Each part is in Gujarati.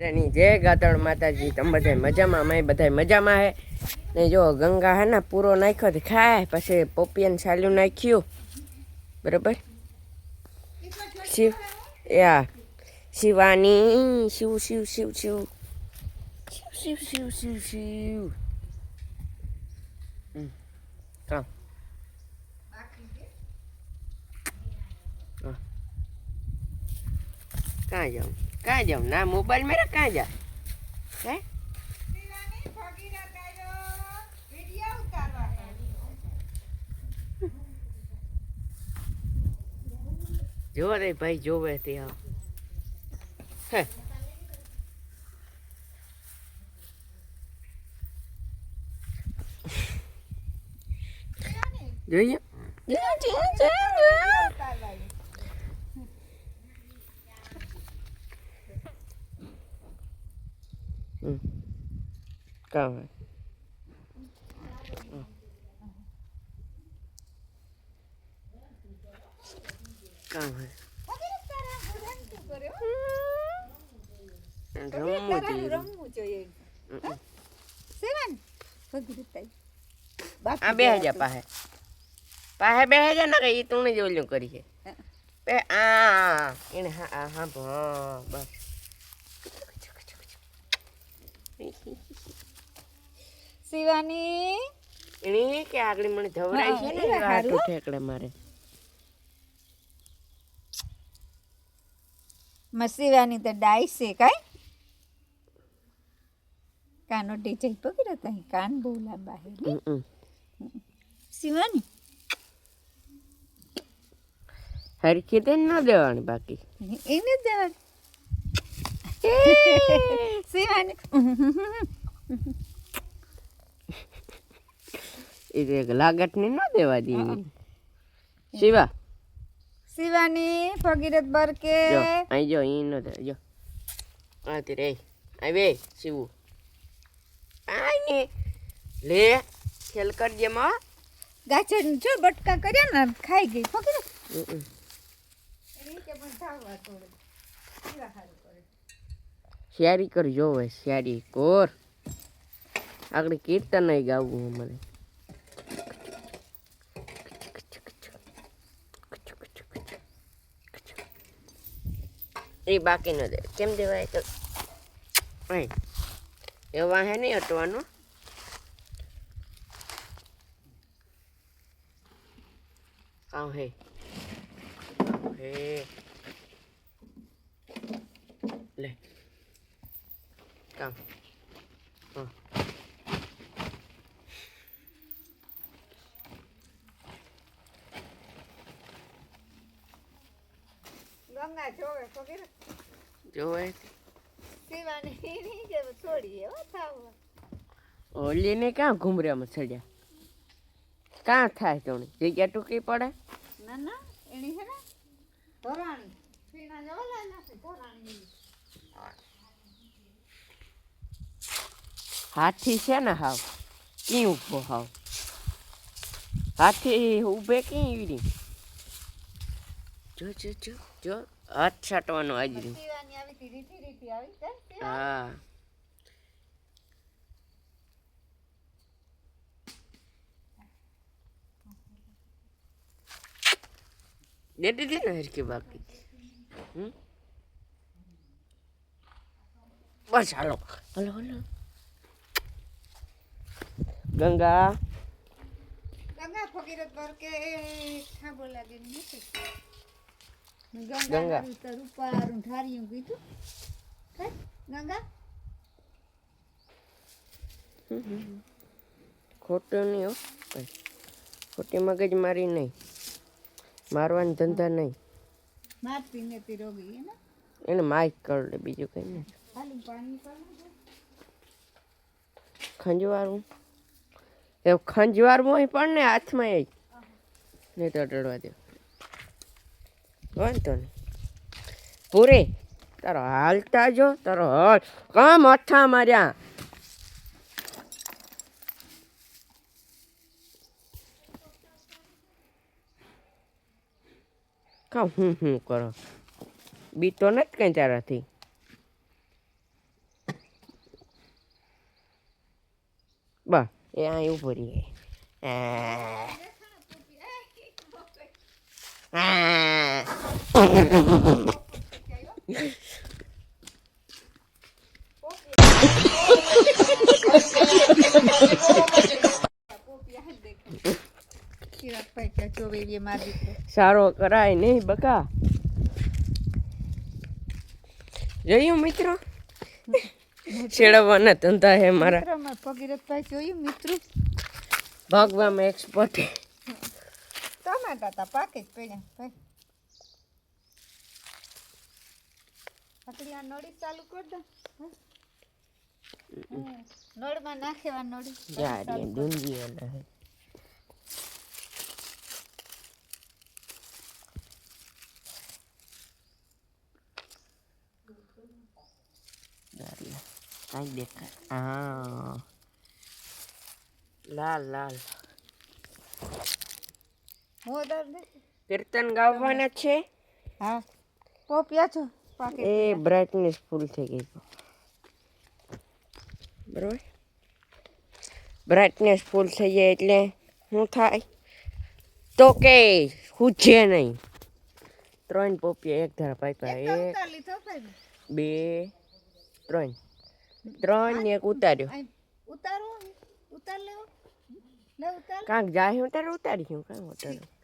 એની જય ગાતળ માતાજી, તમે બધા મજામાં? અમે બધા મજામાં હે. ને જો ગંગા હે ને પૂરો નાખ્યો તો ખાય. પછી પોપિયન સાલ્યું નાખ્યું. બરાબર? શિવ, યા. શિવાની, શિવ શિવ શિવ શિવ. શિવ શિવ શિવ શિવ. હમ. કામ. હા. ક્યાં જાઉં ક્યાં જાઉં ના મોબાઈલ મેરા ક્યાં જા હે જો રે ભાઈ જોવે તે આવ હે જોઈએ હમ. કામ હે કામ હે રમવું જોઈએ આ બે હજાર પાસે પાસે બે હજાર ના કઈ તું જ ઓલું કરી છે બે આ એને હા આ હા ભ બસ શિવાની? એની કે આગળ મને ધવરાય છે ને હારું. હાટું ઠેકડે મારે. મસીવાની તો ડાઈ છે કાઈ. કાનો ટીચર ભગીરથાઈ કાન બહુ લાંબા હે. શિવાની? હરખી તે ન દેવાની બાકી. એને જ દેવા શિવાની. એ તો એક લાગટની ન દેવા દેવી શિવા. શિવાની ભગીરથ બરકે. જો અહીં જો અહીં નો જો. આતી રે આ બે શિવુ. આને લે ખેલ કરજે માં. ગાજર જો બટકા કર્યા ને ખાઈ ગઈ ભગીરથ. શિયારી કર. જોવે શિયારી કોર. આગળ કીર્તન નહીં ગાવું મને એ બાકી ન દે કેમ દેવાય તો અહીં એવા હે નહીં હટવાનું કાં હે હે લે કામ હા ગંગા જોવે ભગીરથ જોવે શિવાની નહીં જે છોડી એવા થાવ. ઓલીને ક્યાં ઘૂમર્યામાં ચડ્યા? કાં થાય તણી જગ્યા ટૂંકી પડે? ના ના એની છે ને ધોરાણી. ફીણા જવા નથી ધોરાણી. હાથી છે ને હાવ? કી ઊભો હાવ? હાથી ઉભે કી ઈડી જો જો જો જો. હાથ છાંટવાનો આજરી હા. દેતી હતી ને હરકી બાકી. બસ હાલો. હાલો હાલો. ગંગા. ગંગા ફકીરત ભર કે ખા બોલા દે નથી ગંગા. રૂપારું ઠાર્યું કીધું. ગંગા. ખોટું નહીં કઈ ખોટી મગજ મારી નહીં. મારવાના ધંધા નહીં. માર પીને તે રોગી એને. માઇક કર લે બીજું કંઈ નહીં. ખંજવારું. એ ખંજવારવું હોય પણ ને હાથમાં એ નહીં તો અડવા દે. વાંધો નહીં પૂરી. તારો હાલતા જો તારો હળ કમ અથા માર્યા? કામ હું હું કરો? બીતો નથી કંઈ તારાથી. બા એ અહીં ઊભો રહીએ સારો કરાય નહીં બકા. જોયું મિત્રો? છેડવવાના ધંધા હે મારા. મિત્રમાં જોયું મિત્રો? ભાગવામાં એક્સપર્ટ ટમાટા તા પાકે જ પડ્યા ભાઈ આટલી આ નળી ચાલુ કર દો. નળમાં નાખેવા નળી યાર ડુંગી વાલા હે કાંઈ દેખાય હા લાલ લાલ મોદર દે કીર્તન ગાવાના છે હા પોપિયા છો પાકે એ બ્રાઇટનેસ ફૂલ થઈ ગઈ બરોબર બ્રાઇટનેસ ફૂલ થઈ જાય એટલે શું થાય તો કે હુજે નહીં ત્રણ પોપિયા એક ધારા પાઇપા એક ઉતારી લીધો ભાઈ બે ત્રણ ત્રણ ને એક ઉતાર્યો અહીં ઉતારો ઉતાર લેવો લે ઉતાર કાંક જાય ઉતાર ઉતાર્યું કાંક ઉતાર્યું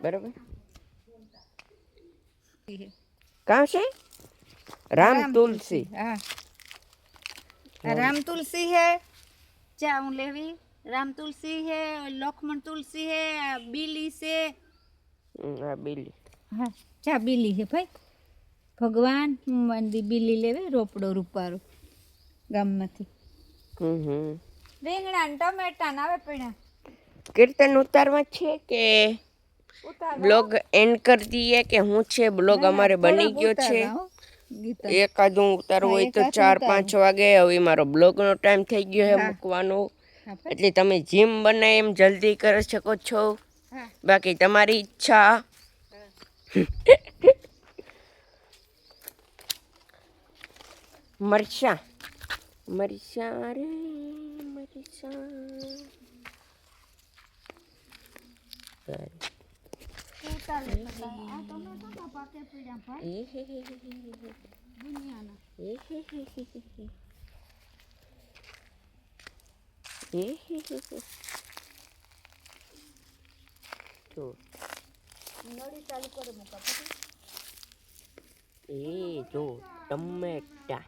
બરાબર? કાં છે? રામ તુલસી. હા. રામ તુલસી હે ચા હું લેવી. રામ તુલસી હે લક્ષ્મણ તુલસી હે બીલી છે. હા બીલી. હા ચા બીલી હે ભાઈ. ભગવાન મંદી બીલી લેવે રોપડો રૂપારો ગામમાંથી. હમ હમ. રીંગણા ટમેટા ના આવે પીણા. કીર્તન ઉતારવા છે કે બ્લોગ એન્ડ કરી દઈએ કે હું છે? બ્લોગ અમારે બની ગયો છે. એકાદ હું ઉતારવું હોય તો ચાર પાંચ વાગે હવે મારો બ્લોગનો ટાઈમ થઈ ગયો છે મૂકવાનો. એટલે તમે જીમ બને એમ જલ્દી કરી શકો છો. બાકી તમારી ઈચ્છા. મરચા. મરચા રે મરચા. એ જો ટમેટા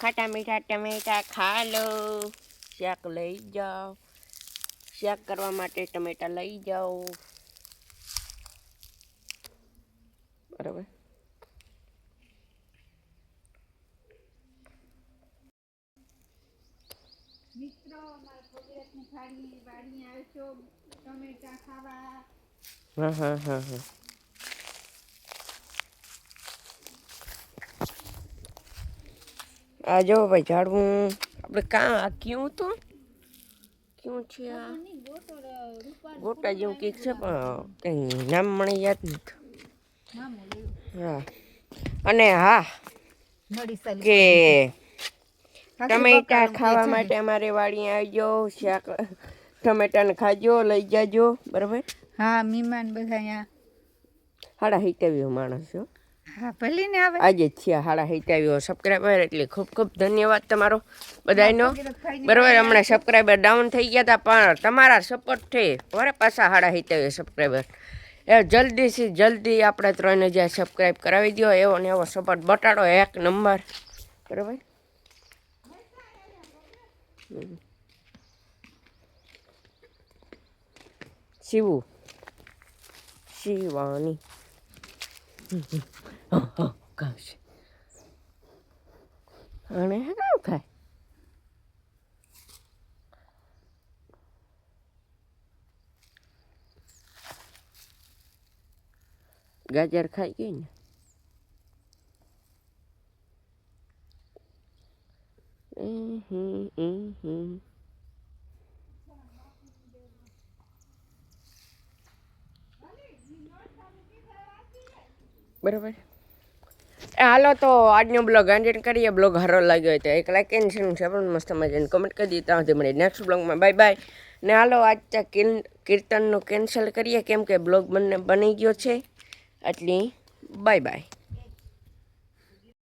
ખાટા મીઠા ટમેટા ખા લો શાક લઈ જાઓ. શાક કરવા માટે ટમેટા લઈ જાઓ. બરાબર? હા હા હા હા. આ જો ભાઈ ઝાડવું. આપણે કાં આ ક્યું તો ક્યું છે આ? ગોટો જેવું કંઈક છે પણ કંઈ નામ મને યાદ નથી. હા અને હા કે ટમેટા ખાવા માટે અમારે વાડી આવજો શાક ટમેટાને ખાજો લઈ જાજો બરાબર? હા મહેમાન બધા અહીંયા. હાડા હિટાવ્યો માણસ છો હા ભલીને આવે. આજે થયા હાડા હિતાવ્યો સબસ્ક્રાઈબર એટલે ખૂબ ખૂબ ધન્યવાદ તમારો બધાયનો. બરાબર હમણાં સબસ્ક્રાઈબર ડાઉન થઈ ગયા હતા પણ તમારા સપોર્ટથી વરે પાછા હાડા હિતાવ્યો સબસ્ક્રાઈબર એ જલ્દીથી જલ્દી આપણે ત્રણ હજાર સબસ્ક્રાઈબ કરાવી દો એવો ને એવો સપોર્ટ બટાડો એક નંબર. બરાબર. શિવું. શિવાની. છે. અને શું થાય? ગાજર ખાઈ ગઈ ને? બરાબર. હાલો તો આજનો બ્લોગ એન્ડ કરીએ. બ્લોગ હારો લાગ્યો હોય તો એક લાઈક એન્ડ શેર છે પણ મસ્ત મજાને કમેન્ટ કરી દીધી. ત્યાં સુધી નેક્સ્ટ બ્લોગમાં બાય બાય ને હાલો, આજ કીર્તનનું કેન્સલ કરીએ. કેમ કે બ્લોગ બંને બની ગયો છે. એટલે બાય બાય